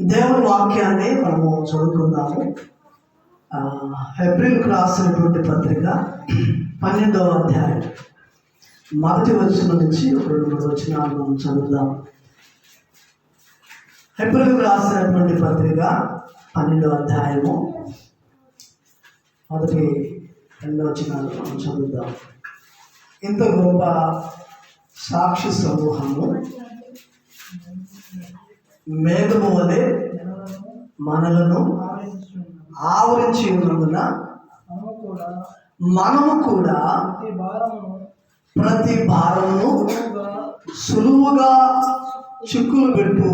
దేవుని వాక్యాన్ని మనము చదువుకుందాము. ఏప్రిల్కి రాసినటువంటి పత్రిక పన్నెండవ అధ్యాయం. మొదటి వచనం నుంచి రెండు మూడు వచనాలు మనం చదువుదాం. ఏప్రిల్కి రాసినటువంటి పత్రిక పన్నెండవ అధ్యాయము. మొదటి రెండు వచనాలు మనం చదువుదాం. ఇంత గొప్ప సాక్షి సమూహము. మేఘము వలె మనలను ఆవరించి ఉన్నందున మనము కూడా ప్రతి భారమును సులువుగా చిక్కులు పెట్టు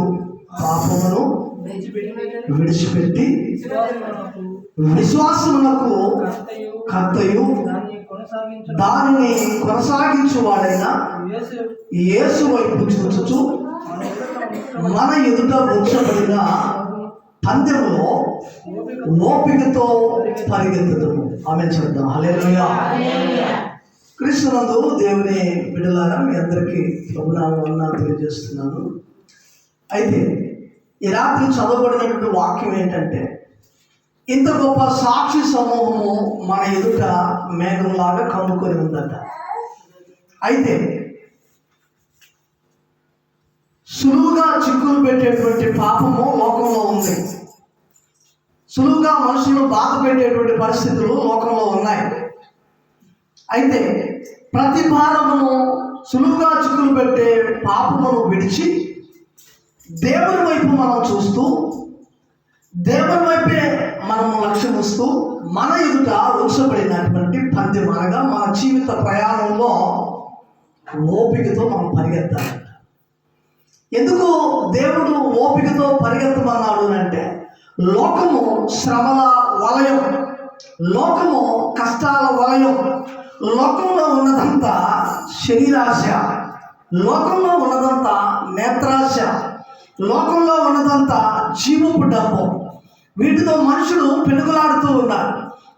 పాపమును విడిచిపెట్టి విశ్వాసమునకు కర్తయు దాన్ని కొనసాగించు. కొనసాగించువాడైన యేసు వైపు చూచుచు మన ఎదుట ఉంచబడిన పందెములో ఓపిక ఓపికతో పరిగెత్తుదము. ఆమె చెప్దాం. హల్లెలూయా. కృష్ణనందు దేవుని బిడ్డలారా మీ అందరికీ ప్రభునామం తెలియజేస్తున్నాను. అయితే ఈ రాత్రి చదవబడినటువంటి వాక్యం ఏంటంటే ఇంత గొప్ప సాక్షి సమూహము మన ఎదుట మేఘంలాగా కమ్ముకొని ఉందట. అయితే సులువుగా చిక్కులు పెట్టేటువంటి పాపము లోకంలో ఉంది. సులువుగా మనుషులు బాధ పెట్టేటువంటి పరిస్థితులు లోకంలో ఉన్నాయి. అయితే ప్రతి భారమును సులువుగా చిక్కులు పెట్టే పాపమును విడిచి దేవుని వైపు మనం చూస్తూ దేవుని వైపే మనం లక్ష్యం వస్తూ మన ఎదుట ఉంచబడినటువంటి పందెం అనగా మన జీవిత ప్రయాణంలో ఓపికతో మనం పరిగెత్తాలి. ఎందుకు దేవుడు ఓపికతో పరిగెత్తమన్నాడు అంటే లోకము శ్రమల వలయం లోకము కష్టాల వలయం లోకంలో ఉన్నదంతా శరీరాశ లోకంలో ఉన్నదంతా నేత్రాశ లోకంలో ఉన్నదంతా జీవపు డబ్బు. వీటితో మనుషులు పెనుగులాడుతూ ఉన్నారు.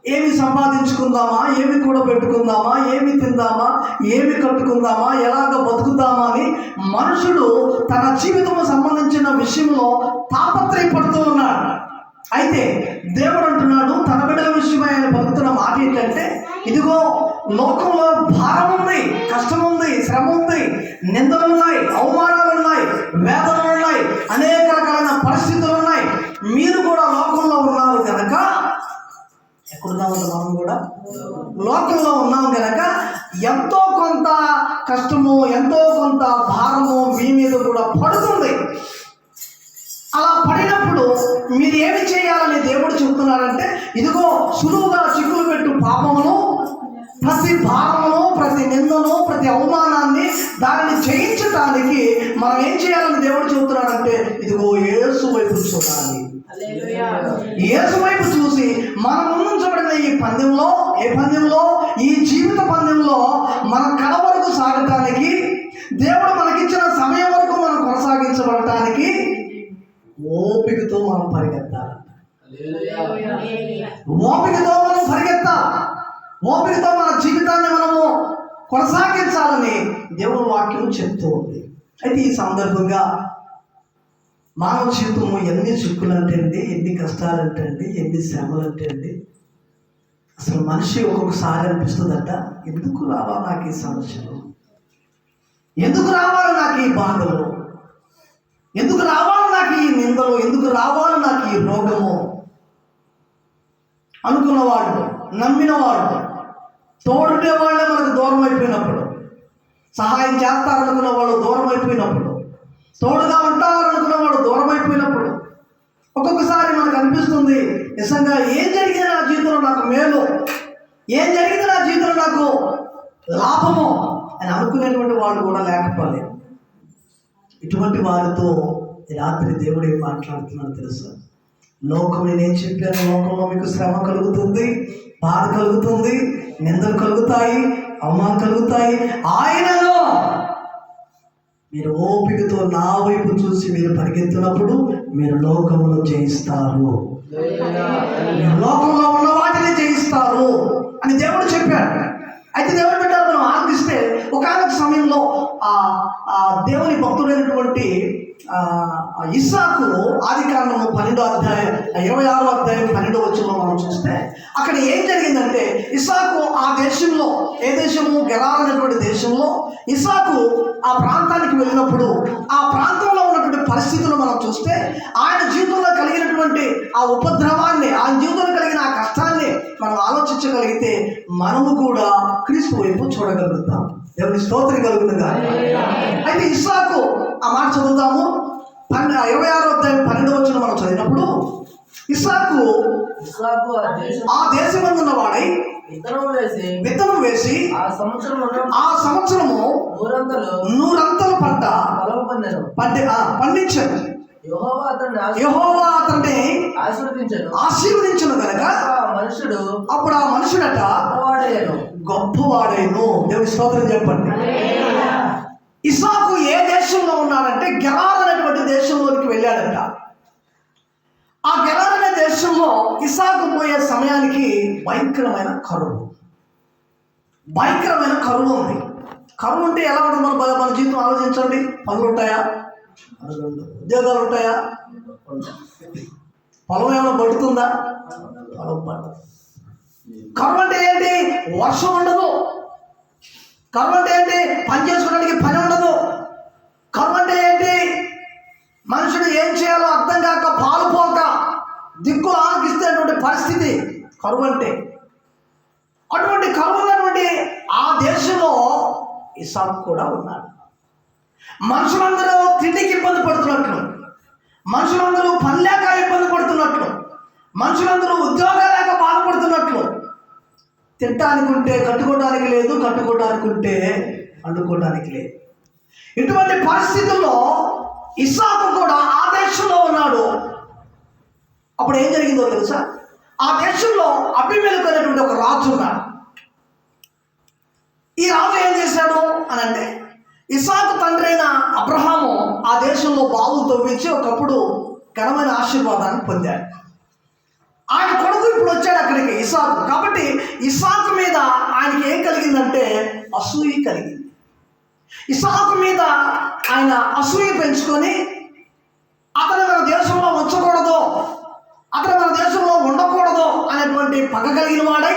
ఏమి సంపాదించుకుందామా? ఏమి కూడా పెట్టుకుందామా ఏమి తిందామా? ఏమి కట్టుకుందామా? ఎలాగ బతుకుదామా అని మనుషుడు తన జీవితము సంబంధించిన విషయంలో తాపత్రయపడుతూ ఉన్నాడు అయితే దేవుడు అంటున్నాడు తన బిడ్డల విషయమై ఆయన పలుకుతున్న మాట ఏంటంటే ఇదిగో లోకంలో భారం ఉంది కష్టం ఉంది శ్రమ ఉంది నిందలు ఉన్నాయి అవమానాలు ఉన్నాయి వేదన ఎక్కడున్నామంటే మనం కూడా. లోకంలో ఉన్నాం కనుక ఎంతో కొంత కష్టము ఎంతో కొంత భారము మీ మీద కూడా పడుతుంది. అలా పడినప్పుడు మీరు ఏమి చేయాలని దేవుడు చెబుతున్నారంటే ఇదిగో సులువుగా చిక్కులు పెట్టు పాపమును ప్రతి భారమును ప్రతి నిందను ప్రతి అవమానాన్ని దానిని జయించటానికి మనం ఏం చేయాలని దేవుడు చెబుతున్నాడంటే ఇదిగో ఏసు వైపు చూడాలి. యేసు వైపు చూసి మనం ముందుంచబడిన ఈ పందెంలో ఏ పందెంలో? ఈ జీవిత పందెంలో మనం కడ వరకు సాగటానికి దేవుడు మనకిచ్చిన సమయం వరకు మనం కొనసాగించబడటానికి ఓపికతో మనం పరిగెత్తాలి. ఓపికతో మనం పరిగెత్తాలి. ఓపికతో మన జీవితాన్ని మనము కొనసాగించాలని దేవుని వాక్యం చెప్తూ ఉంది అయితే ఈ సందర్భంగా మానవ జీవితము ఎన్ని చిక్కులు అంటే అండి ఎన్ని కష్టాలు అంటే అండి ఎన్ని శ్రమలు అంటే అండి అసలు మనిషి ఒక్కొక్కసారి అనిపిస్తుందట ఎందుకు రావా నాకు ఈ సమస్యలు? ఎందుకు రావాలి నాకు ఈ బాధలు? ఎందుకు రావాలి నాకు ఈ నిందలు? ఎందుకు రావాలి నాకు ఈ రోగము? అనుకున్నవాడు నమ్మినవాడు తోడుండే వాళ్ళే మనకు దూరం అయిపోయినప్పుడు సహాయం చేస్తారనుకున్న వాళ్ళు దూరం అయిపోయినప్పుడు తోడుగా ఉంటారనుకున్న వాడు దూరమైపోయినప్పుడు ఒక్కొక్కసారి మనకు అనిపిస్తుంది నిజంగా ఏం జరిగింది నా జీవితంలో నాకు మేలు? ఏం జరిగింది నా జీవితంలో నాకు లాభము? అని అనుకునేటువంటి వాళ్ళు కూడా లేకపోలేదు. ఇటువంటి వారితో రాత్రి దేవుడు ఏం మాట్లాడుతున్నాడు తెలుసా? లోకం నేనేం చెప్పాను లోకంలో మీకు శ్రమ కలుగుతుంది బాధ కలుగుతుంది నిందలు కలుగుతాయి అవమానం కలుగుతాయి. ఆయన మీరు ఓపికతో నా వైపు చూసి మీరు పరిగెత్తినప్పుడు మీరు లోకంలో జయిస్తారు. మీరు లోకంలో ఉన్న వాటిని జయిస్తారు అని దేవుడు చెప్పాడు. అయితే దేవుని బిడ్డలు మనం ఆనందిస్తే ఒకనొక సమయంలో ఆ దేవుని భక్తుడైనటువంటి ఇస్సాకు ఆది కారణము పన్నెండో అధ్యాయం ఇరవై ఆరో అధ్యాయం పన్నెండో వచ్చిన మనం చూస్తే అక్కడ ఏం జరిగిందంటే ఇసాకు ఆ దేశంలో ఏ దేశము? గెలార్ అనేటువంటి దేశంలో ఇసాకు ఆ ప్రాంతానికి వెళ్ళినప్పుడు ఆ ప్రాంతంలో ఉన్నటువంటి పరిస్థితులు మనం చూస్తే ఆయన జీవితంలో కలిగినటువంటి ఆ ఉపద్రవాన్ని ఆయన జీవితంలో కలిగిన ఆ కష్టాన్ని మనం ఆలోచించగలిగితే మనము కూడా క్రీస్తు వైపు చూడగలుగుతాం. ఎవరి స్తోత్రం కలుగుతుందా అయితే ఇస్సాకు ఆ మాట చదువుతాము పన్నె ఇరవై ఆరో అధ్యాయం పన్నెండు వచ్చిన మనం చదివినప్పుడు ఇస్సాకు ఆ దేశం ఆ దేశమందున్న వాడై విత్తనం వేసి విత్తనం వేసి ఆ సంవత్సరం ఆ సంవత్సరము నూరంతలు నూరంతల పంట పొలం పండి యెహోవా అతన్ని యహోవా అతన్ని ఆశీర్వదించెను. ఆ మనుషుడు అప్పుడు ఆ మనుషుడట గొప్పవాడైను. దేవుని స్తోత్రం చెప్పండి. ఇసాకు ఏ దేశంలో ఉన్నాడంటే గెలార్ ఆ గెలార్ దేశంలో ఇసాకు పోయే సమయానికి భయంకరమైన కరువు. భయంకరమైన కరువు ఉంది. కరువు ఉంటే ఎలా ఉంటుంది? మన మన జీవితం ఆలోచించండి. పనులు ఉంటాయా? ఉద్యోగాలు ఉంటాయా? పొలం ఏమైనా పడుతుందా? పొలం పడదు. కరువు అంటే ఏంటి? వర్షం ఉండదు. కరువు అంటే ఏంటి? పని చేసుకోవడానికి పని ఉండదు. కరువు అంటే ఏంటి? మనుషుడు ఏం చేయాలో అర్థం కాక పాలుపోక దిక్కులు ఆలకిస్తేటువంటి పరిస్థితి కరువు అంటే. అటువంటి కరువు ఉన్నటువంటి ఆ దేశంలో ఇసాక్ కూడా ఉన్నాడు. మనుషులందరూ తిండికి ఇబ్బంది పడుతున్నట్లు మనుషులందరూ పని లేక ఇబ్బంది పడుతున్నట్లు మనుషులందరూ ఉద్యోగాలు లేక బాధపడుతున్నట్లు. తినటానికి ఉంటే కట్టుకోవడానికి లేదు కట్టుకోవడానికి ఉంటే వండుకోవడానికి లేదు. ఇటువంటి పరిస్థితుల్లో ఇస్సాకు కూడా ఆ దేశంలో ఉన్నాడు. అప్పుడు ఏం జరిగిందో తెలుసా? ఆ దేశంలో అభిమేలకు అనేటువంటి ఒక రాజు ఉన్నాడు. ఈ రాజు ఏం చేశాడు అని అంటే ఇసాకు తండ్రి అయిన అబ్రహాము ఆ దేశంలో బావులు తవ్వించి ఒకప్పుడు ఘనమైన ఆశీర్వాదాన్ని పొందాడు. ఆయన కొడుకు ఇప్పుడు వచ్చాడు అక్కడికి ఇసాకు కాబట్టి ఇసాకు మీద ఆయనకి ఏం కలిగిందంటే అసూయి కలిగింది. ఇసాకు మీద ఆయన అసూయ పెంచుకొని అతను మన దేశంలో ఉంచకూడదు అతను మన దేశంలో ఉండకూడదు అనేటువంటి పగ కలిగిన వాడై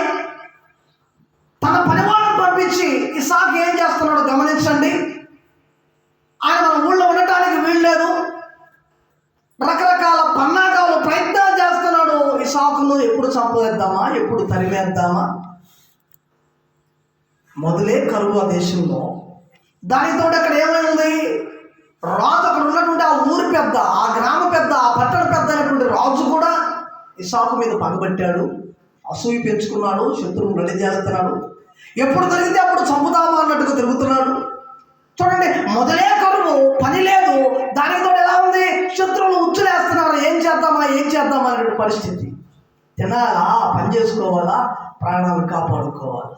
తన పనివాళ్ళను పంపించి ఇసాకు ఏం చేస్తున్నాడో గమనించండి. ఆయన మన ఊళ్ళో ఉండటానికి వీల్లేదు. రకరకాల పన్నాగాలు ప్రయత్నాలు చేస్తున్నాడు ఇసాకును ఎప్పుడు చంపేద్దామా? ఎప్పుడు తరిమేద్దామా? మొదలే కరువు ఆ దేశంలో. దానితో అక్కడ ఏమైంది రాజు అక్కడ ఉన్నటువంటి ఆ ఊరి పెద్ద ఆ గ్రామ పెద్ద ఆ పట్టణ పెద్ద అయినటువంటి రాజు కూడా ఇసాకు మీద పగబట్టాడు. అసూయి పెంచుకున్నాడు శత్రువును రెడీ చేస్తున్నాడు. ఎప్పుడు దొరికితే అప్పుడు చంపుదామా అన్నట్టుగా తిరుగుతున్నాడు. చూడండి మొదలే కరువు పని లేదు. దానితో ఎలా ఉంది? శత్రువులు ఉచ్చులేస్తున్నారు. ఏం చేద్దామా ఏం చేద్దామా అనే పరిస్థితి. తినాలా పని చేసుకోవాలా ప్రాణాలు కాపాడుకోవాలా?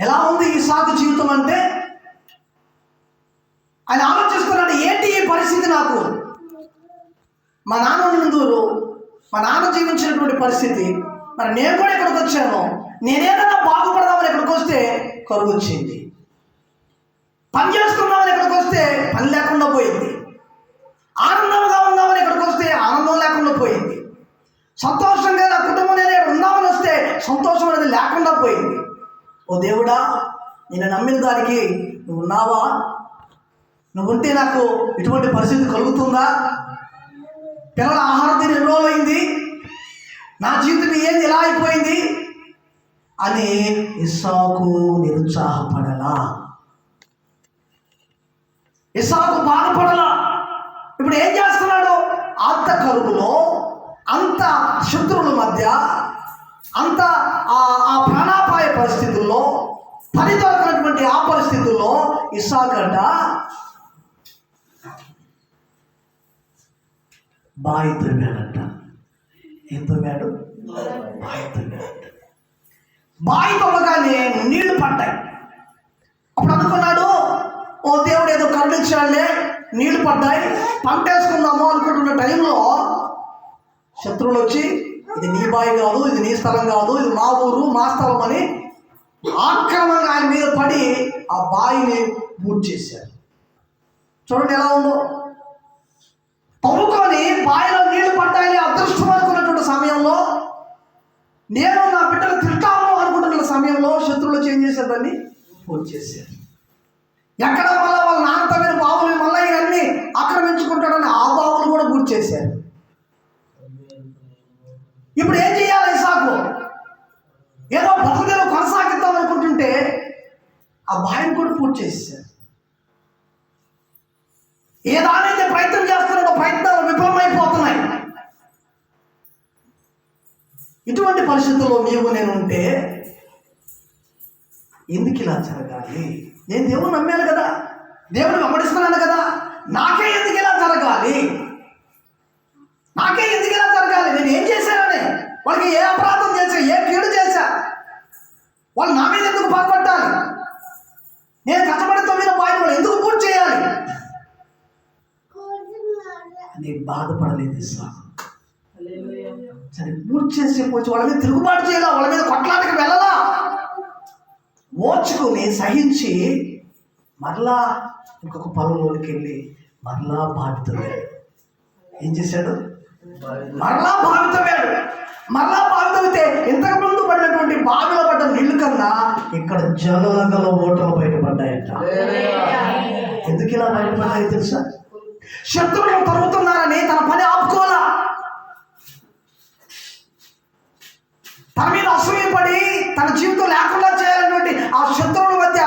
ఎలా ఉంది ఈ సాగు జీవితం అంటే? ఆయన ఆలోచిస్తున్నాడు ఏంటి ఈ పరిస్థితి నాకు? మా నాన్న ముందు మా నాన్న జీవించినటువంటి పరిస్థితి మరి నేను కూడా ఇక్కడికి వచ్చాను. నేనేదన్నా బాగుపడదామని ఇక్కడికి వస్తే కరువు వచ్చింది. పని చేస్తున్నామని ఇక్కడికి వస్తే పని లేకుండా పోయింది. ఆనందంగా ఉందామని ఇక్కడికి వస్తే ఆనందం లేకుండా పోయింది. సంతోషంగా నా కుటుంబం అనేది ఉందామని వస్తే సంతోషం అనేది లేకుండా పోయింది. ఓ దేవుడా నేను నమ్మిన దానికి నువ్వు ఉన్నావా? నువ్వు ఉంటే నాకు ఇటువంటి పరిస్థితి కలుగుతుందా? పిల్లల ఆహారం తిని ఎన్ని అయింది నా జీవితం ఏంది? ఎలా అయిపోయింది? అని ఇసాకు నిరుత్సాహపడలా. ఇసాకు బాధపడలా. ఇప్పుడు ఏం చేస్తున్నాడు? అంత కరువులో అంత శత్రువుల మధ్య అంత ఆ ఆ ప్రాణాపాయ పరిస్థితుల్లో పని దొరకనటువంటి ఆ పరిస్థితుల్లో ఇసాకంట బాయి తవ్వాడంట ఏం తవ్వాడు బాయి తవ్వాడంట బాయి తవ్వగానే నీళ్ళు పడ్డాయి అప్పుడు అనుకున్నాడు ఓ దేవుడు ఏదో కరుణించాడులే నీళ్ళు పడ్డాయి పంట వేసుకుందాము అనుకుంటున్న టైంలో శత్రువులు వచ్చి ఇది నీ బాయి కాదు ఇది నీ స్థలం కాదు ఇది మా ఊరు మా స్థలం అని ఆక్రమంగా ఆయన మీద పడి ఆ బావిని పూర్తి చేశారు. చూడండి ఎలా ఉందో. తవ్వుకొని నేను నా బిడ్డలు తింటాము అనుకుంటున్న సమయంలో శత్రువులు చేంజ్ చేసేదాన్ని పూర్తి చేశారు. ఎక్కడ మళ్ళా వాళ్ళ నాన్నతో మీద బావులు మళ్ళీ ఇవన్నీ ఆక్రమించుకుంటాడని ఆ బావులు కూడా పూర్తి చేశారు. ఇప్పుడు ఏం చేయాలి ఇసాకు? ఏదో బతుకుదేలో కొనసాగిద్దాం అనుకుంటుంటే ఆ బావిని కూడా పూర్తి చేశారు ఏదా దానైతే ప్రయత్నం చేస్తున్నాడో ప్రయత్నాలు విఫలమైపోతున్నాయి ఇటువంటి పరిస్థితుల్లో నీవు నేను ఉంటే ఎందుకు ఇలా జరగాలి? నేను దేవుని నమ్మాను కదా. దేవుని వెంబడిస్తున్నాను కదా. నాకే ఎందుకు ఇలా జరగాలి? నాకే ఎందుకు ఇలా జరగాలి? నేను ఏం చేశానని వాళ్ళకి ఏ అపరాధం చేశా? ఏ కీడు చేశా? వాళ్ళు నా మీద ఎందుకు బాధపట్టాలి నేను కష్టపడి తొమ్మిది బాయ్ వాళ్ళు ఎందుకు పూర్తి చేయాలి? అని బాధపడలేదు ఇస్లాం సరే పూర్తి చేసే పోచి వాళ్ళ మీద తిరుగుబాటు చేయాలా? వాళ్ళ మీద కొట్లాటకి వెళ్ళలా? ఓర్చుకుని సహించి మరలా ఇంకొక పొలంలోకి వెళ్ళి మరలా బాధితవ్యాడు ఏం చేశాడు? మరలా బాధితవ్యాడు మరలా బాధితవితే ఇంతకు ముందు పడినటువంటి బావిలో పడ్డ నీళ్ళు కన్నా ఇక్కడ జలగల ఓటలు బయటపడ్డాయట. ఎందుకు ఇలా బయటపడ్డాయి తెలుసా? శత్రువులు తరుగుతున్నారని తన తన మీద అసూయపడి తన జీవితం లేకుండా చేయాలన్నటువంటి ఆ శత్రువుల మధ్య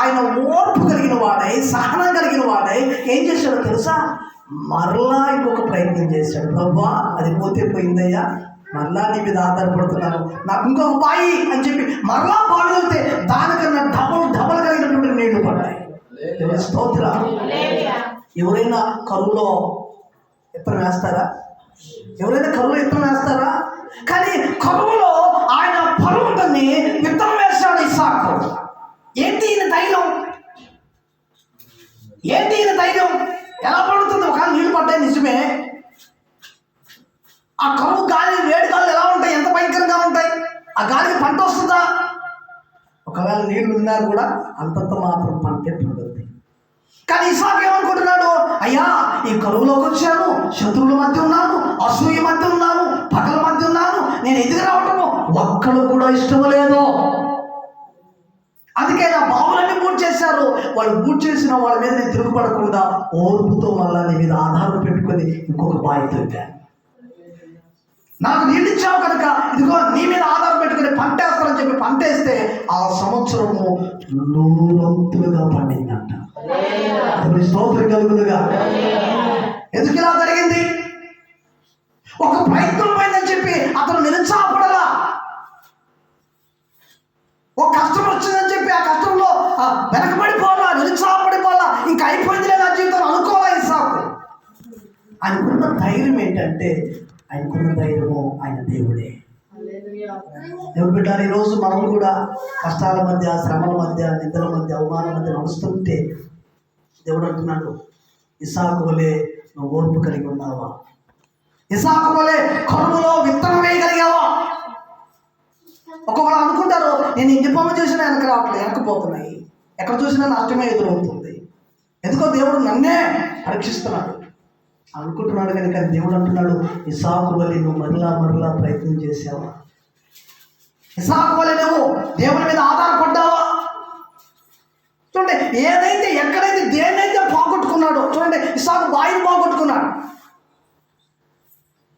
ఆయన ఓర్పు కలిగిన వాడై సహనం కలిగిన వాడై ఏం చేశాడో తెలుసా? మరలా ఇంకొక ప్రయత్నం చేశాడు. ప్రభా అది పోతే పోయిందయ్యా. మరలా నీ మీద ఆధారపడుతున్నాను. నాకు ఇంకొక బాయి అని చెప్పి మరలా బావి దానికన్నా డబల్ డబల్ కలిగినటువంటి నీళ్ళు పడ్డాయి. స్తోత్ర. ఎవరైనా కరువులో ఇత్తనం వేస్తారా? ఎవరైనా కరువులో ఇత్తనం వేస్తారా? కానీ కరువులో ఆయన పొలంతని విత్తనం వేశాడు ఇసాకు ఏంటి ఈయన ధైర్యం ఏంటి ఈయన ధైర్యం ఎలా పడుతుంది? ఒక నీళ్ళు పడ్డాయి నిజమే. ఆ కరువు గాలి వేడి గాలు ఎలా ఉంటాయి? ఎంత భయంకరంగా ఉంటాయి? ఆ గాలికి పంట వస్తుందా? ఒకవేళ నీళ్ళు ఉన్నారు కూడా అంతంత మాత్రం పంటే కానీ ఇసాక్ ఏమనుకుంటున్నాడు? అయ్యా ఈ కరువులోకి వచ్చాను శత్రువుల మధ్య ఉన్నాను అసూయ మధ్య ఉన్నాను పగల మధ్య ఉన్నాను నేను ఎదుగు రావటము? ఒక్కడు కూడా ఇష్టం లేదు. అందుకే నా బావులన్నీ పూర్తి చేశారు. వాళ్ళు పూర్తి చేసిన వాళ్ళ మీద నేను తిరుగుపడకుండా ఓర్పుతో మళ్ళా నీ మీద ఆధారం పెట్టుకొని ఇంకొక బావి నాకు నీళ్ళు ఇచ్చావు కనుక ఇదిగో నీ మీద ఆధారం పెట్టుకుని పంట వేస్తానని చెప్పి పంట వేస్తే ఆ సంవత్సరము నూరంతులుగా పండిందంట. దేవుని స్తోత్రం కలుగునుగా ఎందుకు ఇలా జరిగింది? ఒక ప్రయత్నం పోయిందని చెప్పి అతను నిరుత్సాహపడలా. ఒక కష్టం వచ్చిందని చెప్పి ఆ కష్టంలో ఆ, వెనకబడిపోవాలా నిరుత్సాహపడిపోవాలా ఇంకా అయిపోయిందిలే నా జీవితం అనుకోవాలా ఇసాకు ఆయనకున్న ధైర్యం ఏంటంటే ఆయనకున్న ధైర్యము ఆయన దేవుడే. ఎవరు బిడ్డారు ఈరోజు మనం కూడా కష్టాల మధ్య శ్రమల మధ్య నిద్రల మధ్య అవమానం మధ్య నడుస్తుంటే దేవుడు అంటున్నాడు ఇసాకు వలె నువ్వు ఓర్పు కలిగి ఉన్నావా? ఇసాకు వలె కరువులో విత్తనం వేయగలిగావా? ఒకవేళ అనుకుంటారు నేను ఎన్ని పనులు చేసినా వెనక రావట్లేదు వెనకపోతున్నాయి ఎక్కడ చూసినా నష్టమే ఎదురవుతుంది. ఎందుకో దేవుడు నన్నే పరీక్షిస్తున్నాడు. అనుకుంటున్నాడు కనుక దేవుడు అంటున్నాడు ఇసాకు వలె నువ్వు మరలా మరలా ప్రయత్నం చేసావా? ఇసాకు వలె నువ్వు దేవుని మీద ఆధారపడ్డావా? చూడండి ఏదైతే ఎక్కడైతే దేన్నైతే పోగొట్టుకున్నాడో చూడండి ఇసాకు బాయిని పోగొట్టుకున్నాడు.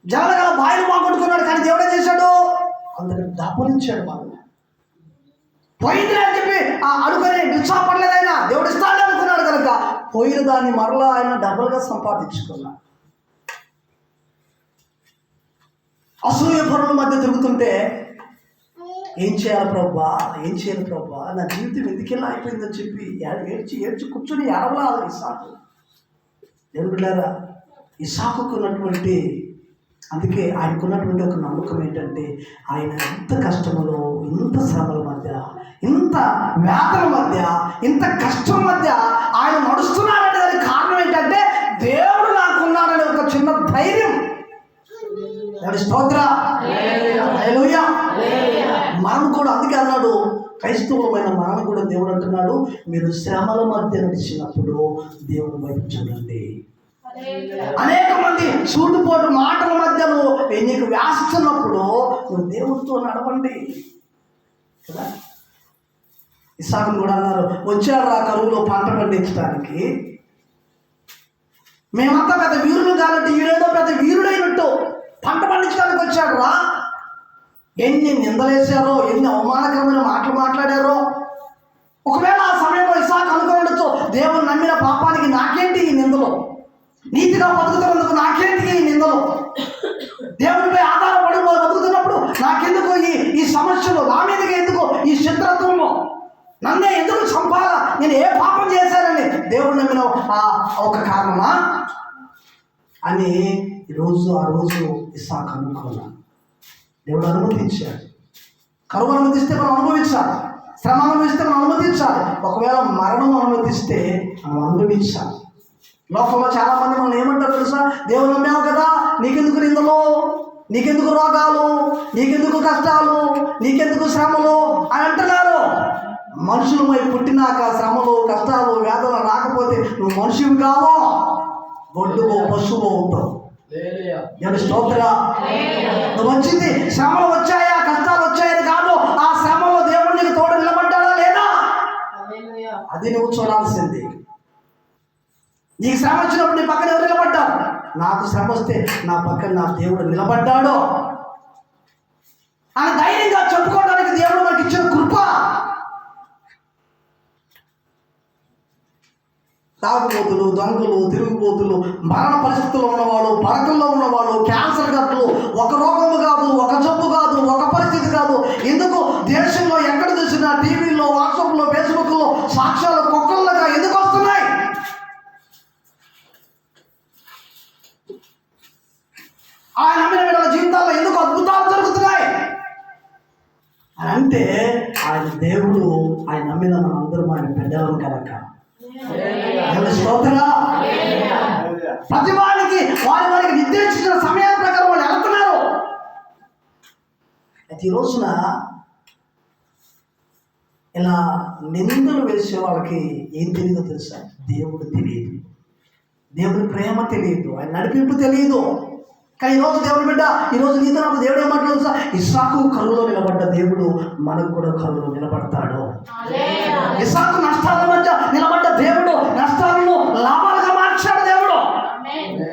జలగల బాయిని పోగొట్టుకున్నాడు కానీ దేవుడే చేశాడు? అందుకని డబ్బులిచ్చాడు వాళ్ళు పోయింది అని చెప్పి ఆ అనుకుని నిరుత్సాహపడలేదు ఆయన దేవుడు ఇస్తాడు అనుకున్నాడు కనుక పోయిన దాన్ని మరలా ఆయన డబుల్గా సంపాదించుకున్నాడు. అసూయ పనుల మధ్య తిరుగుతుంటే ఏం చేయాలి ప్రభా? ఏం చేయాలి ప్రభా? నా జీవితం ఎందుకెలా అయిపోయిందని చెప్పి ఏడ్చి ఏడ్చి కూర్చొని ఏడవలా ఇసాకు దేవుడు బిడ్డారా ఇసాకుకు ఉన్నటువంటి అందుకే ఆయనకున్నటువంటి ఒక నమ్మకం ఏంటంటే ఆయన ఇంత కష్టములో ఇంత శ్రమల మధ్య ఇంత వేదన మధ్య ఇంత కష్టం మధ్య ఆయన నడుస్తున్నాడంటే దేవుడి స్తోత్ర హల్లెలూయా మనం కూడా దేవుడు అంటున్నాడు. మీరు శ్రమల మధ్య నడిచినప్పుడు దేవుని వైపు చూడండి. అనేక మంది సూటుపోటు మాటల మధ్యలో నీకు వ్యాస్తున్నప్పుడు నువ్వు దేవుడితో నడవండి. కదా? ఇసాకు కూడా అన్నారు వచ్చాడు ఆ కరువులో పంట పండించడానికి. మేమంతా పెద్ద వీరులు కాబట్టి ఈడేదో పెద్ద వీరుడైనట్టు పంట పండించడానికి వచ్చాడు రా. ఎన్ని నిందలేశారో ఎన్ని అవమానకరమైన మాటలు మాట్లాడారో ఒకవేళ ఆ సమయంలో ఇసాక్ అనుకోవచ్చు దేవుని నమ్మిన పాపానికి నాకేంటి ఈ నిందలు. నీతిగా బతుకుతున్నందుకు నాకేంటి ఈ నిందలు? దేవునిపై ఆధారపడి బతుకుతున్నప్పుడు నాకెందుకు ఈ ఈ సమస్యలు? నా మీదకి ఎందుకు ఈ శత్రుత్వము? నన్నే ఎందుకు చంపాలా? నేను ఏ పాపం చేశానని దేవుడు నమ్మిన ఆ ఒక కారణమా? అని ఈరోజు ఆ రోజు ఇసాక్ అనుకున్నాను దేవుడు అనుమతించాడు. కరువు అనుమతిస్తే మనం అనుభవించాలి. శ్రమ అనుభవిస్తే మనం అనుమతించాలి. ఒకవేళ మరణం అనుమతిస్తే మనం అనుభవించాలి. లోకంలో చాలా మంది మనం ఏమంటారు తెలుసా? దేవుని నమ్మావు కదా? నీకెందుకు నిందలు? నీకెందుకు రోగాలు? నీకెందుకు కష్టాలు? నీకెందుకు శ్రమలు? అని అంటున్నారు. మనుషులమై పుట్టినాక శ్రమలు కష్టాలు వేదనలు రాకపోతే నువ్వు మనుషులు కావో? గొడ్డువో పశువు ఉంటావు లేలుయా. స్తోత్ర. నువ్వు వచ్చింది శ్రమలు వచ్చాయా కష్టాలు వచ్చాయని కాదు. ఆ శ్రమలో దేవుడు నీకు తోడు నిలబడ్డాడా లేదా? అది నువ్వు చూడాల్సింది. నీకు శ్రమ వచ్చినప్పుడు నీ పక్కన ఎవరు నిలబడ్డారు? నాకు శ్రమ వస్తే నా పక్కన నా దేవుడు నిలబడ్డాడు? అని ధైర్యంగా చెప్పుకోవడానికి దేవుడు మనకి ఇచ్చిన కృప. తాగుబోతులు దొంగలు తిరుగుబోతులు మరణ పరిస్థితుల్లో ఉన్నవాళ్ళు పడకల్లో ఉన్నవాళ్ళు క్యాన్సర్ గట్లు ఒక రోగము కాదు ఒక జబ్బు కాదు ఒక పరిస్థితి కాదు. ఎందుకు? దేశంలో ఎక్కడ చూసినా టీవీలో వాట్సాప్లో ఫేస్బుక్లో సాక్ష్యాలు కుక్కల్లాగా ఎందుకు వస్తున్నాయి? ఆయన నమ్మిన వీళ్ళ జీవితాల్లో ఎందుకు అద్భుతాలు జరుగుతున్నాయి? అని అంటే ఆయన దేవుడు ఆయన నమ్మిన మనందరం ఆయన బిడ్డలం కనుక. దేవుని ప్రతి వారికి వారి వారికి నిర్దేశించిన సమయాల ప్రకారం వాళ్ళు వెళ్తున్నారు అయితే ఈ రోజున ఇలా నిందలు వేసే వాళ్ళకి ఏం తెలియదో తెలుసా? దేవుడు తెలియదు దేవుని ప్రేమ తెలియదు ఆయన నడిపింపు తెలియదు కానీ ఈరోజు దేవుని బిడ్డ ఈరోజు నీతో నాకు దేవుడు ఏమంటాడు తెలుసా? ఇస్సాకు కరువులో నిలబడ్డ దేవుడు మనకు కూడా కరువులో నిలబడతాడు. ఇసాకు నష్టాల మధ్య నిలబడ్డ దేవుడు నష్టాలను లాభాలుగా మార్చాడు దేవుడు.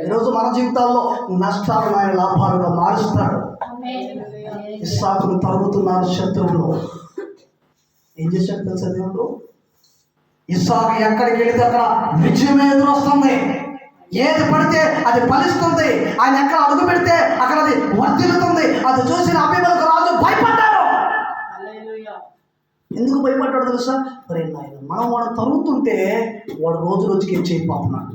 ఈరోజు మన జీవితాల్లో నష్టాలను ఆయన లాభాలుగా మారుస్తాడు. ఇస్సాకును తరుగుతున్నారు శత్రువులు. ఏం చేశాడు తెలుసా దేవుడు? ఇస్సాకు ఎక్కడికి వెళితే అక్కడ విజయం ఎదురొస్తుంది. ఏది పడితే అది ఫలిస్తుంది. ఆయన ఎక్కడ అడుగు పెడితే అక్కడ అది వర్ధిల్లుతుంది. అది చూసిన అభిమలకు రాజు భయపడ్డాడు. ఎందుకు భయపడ్డాడు తెలుసా? మరి నాయన మనం వాడు తరుగుతుంటే వాడు రోజు రోజుకి ఏం చేయకపోతున్నాడు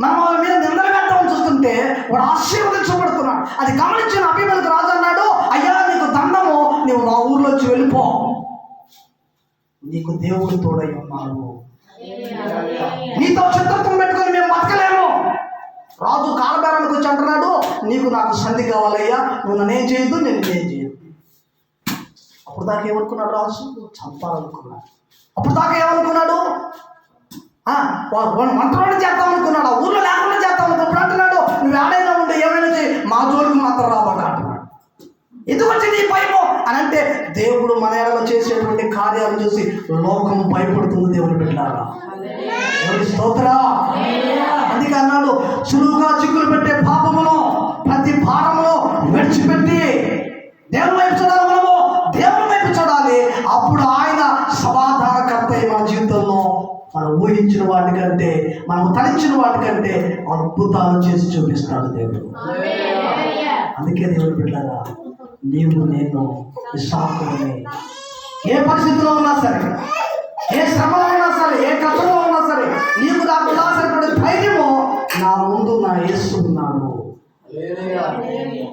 మనం వాళ్ళ మీద నిందలు పెట్టడం చూస్తుంటే వాడు ఆశీర్వదించబడుతున్నాడు. అది గమనించిన అభిమలకు రాజు అన్నాడు అయ్యా నీకు దండము నువ్వు నా ఊర్లోంచి వెళ్ళిపో. నీకు దేవుడు తోడై ఉన్నాడు. నీతో శత్రుత్వం పెట్టుకొని మేము బతకలేము. రాజు కాలబేరానికి వచ్చి అంటున్నాడు నీకు నాకు సంధి కావాలయ్యా నువ్వు నన్నేం చేయొద్దు నేను ఏం చేయదు అప్పుడు దాకా ఏమనుకున్నాడు రాజు? చంపాలనుకున్నాడు. అప్పుడు దాకా ఏమనుకున్నాడు? వంటలోనే చేద్దాం అనుకున్నాడు ఆ ఊర్లో లేకుండా చేద్దాం అనుకో ఇప్పుడు అంటున్నాడు నువ్వు ఏడైనా ఉంటే ఏమైనా చేయి మా జోలికి మాత్రం రాబాక అంటున్నాడు. ఎందుకు వచ్చింది ఈ భయము? అని అంటే దేవుడు మన ఎడలో చేసేటువంటి కార్యాలు చూసి లోకం భయపడుతుంది దేవుని బిడ్డారా. దేవుని స్తోత్రా? అందుకే అన్నాడు సులువుగా చిక్కులు పెట్టే పాపమును ప్రతి భారమును విడిచిపెట్టి దేవుని వైపు చూడాలి మనము దేవుని వైపు చూడాలి. అప్పుడు ఆయన సమాధానకర్త మన జీవితంలో. మనం ఊహించిన వాటికంటే మనం తలించిన వాటికంటే అద్భుతాలు చేసి చూపిస్తాడు దేవుడు. అందుకే దేవుడు బిడ్డారా నీవు నేను ఏ పరిస్థితిలో ఉన్నా సరే ఏ శ్రమ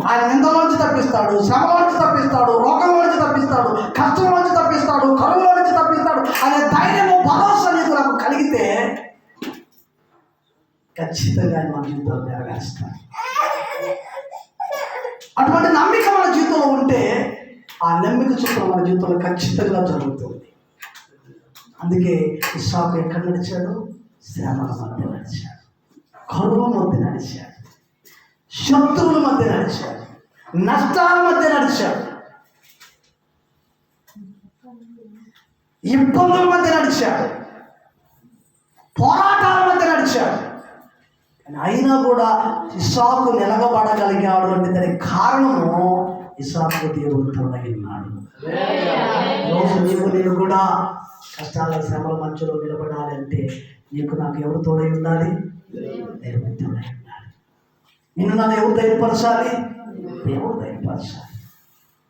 ఆయన నిందలోంచి తప్పిస్తాడు శ్రమలోంచి తప్పిస్తాడు రోగంలోంచి తప్పిస్తాడు కష్టంలోంచి తప్పిస్తాడు కరువులో నుంచి తప్పిస్తాడు అనే ధైర్యము భరోసా నీకు నాకు కలిగితే ఖచ్చితంగా ఆయన మన జీవితంలో నెరవేరుస్తాడు. అటువంటి నమ్మిక మన జీవితంలో ఉంటే ఆ నమ్మిక చుట్టూ మన జీవితంలో ఖచ్చితంగా జరుగుతుంది. అందుకే ఇస్సాకు ఎక్కడ నడిచాడు? శ్రమల మధ్య నడిచాడు. కరువు మధ్య నడిచాడు. శత్రువుల మధ్య నడిచాడు నష్టాల మధ్య నడిచాడు ఇబ్బందుల మధ్య నడిచాడు పోరాటాల మధ్య నడిచాడు అయినా కూడా ఇసాకు నిలగబడగలిగాడు అంటే దానికి కారణము ఇసాకు దేవుడు తోడగినాడు రోజు నీవు నేను కూడా కష్టాల శ్రమల మధ్యలో నిలబడాలంటే నీకు నాకు ఎవరు తోడై ఉండాలి? దేవుడు తోడై. నిన్ను నన్ను ఎవరు ధైర్యపరచాలి దేవుడు ధైర్యపరచాలి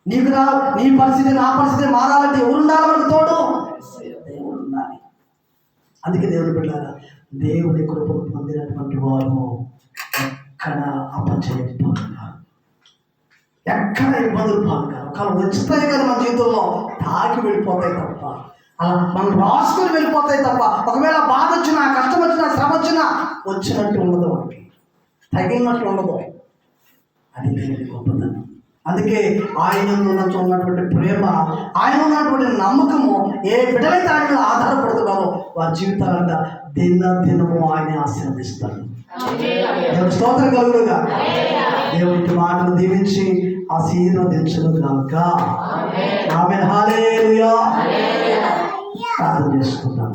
నీకు నా నీ పరిస్థితి నా పరిస్థితి మారాలంటే ఎవరు ఉండాలి మనకు తోడు? దేవుడు ఉండాలి. అందుకే దేవుడు బిడ్డారా దేవుని కృపను పొందినటువంటి వారు ఎక్కడ అపజయం పాల్గొన్నారు ఎక్కడ ఇబ్బందులు పాల్గొన్నారు ఒకవేళ వచ్చితాయి కదా మన జీవితంలో తాకి వెళ్ళిపోతాయి తప్ప. అలా మనం రాసుకొని వెళ్ళిపోతాయి తప్ప. ఒకవేళ బాధ వచ్చినా కష్టం వచ్చినా శ్రమ వచ్చినా వచ్చినట్టు ఉండదు మనకి. తగినట్టు ఉండదు అది దేవుని గొప్పతనం అందుకే ఆయన ఉన్నటువంటి ప్రేమ ఆయన ఉన్నటువంటి నమ్మకము ఏ బిడ్డలైతే ఆయన మీద ఆధారపడుతున్నారో వారి జీవితాలంట దిన దినము ఆయన ఆశీర్వదిస్తాడు దేవుడు స్తోత్రం కలుగుడుగా దేవుడి మాటలు దీవించి ఆశీర్వదించను కాక ఆమె హాలేలుయా ప్రార్థన చేసుకుందాం.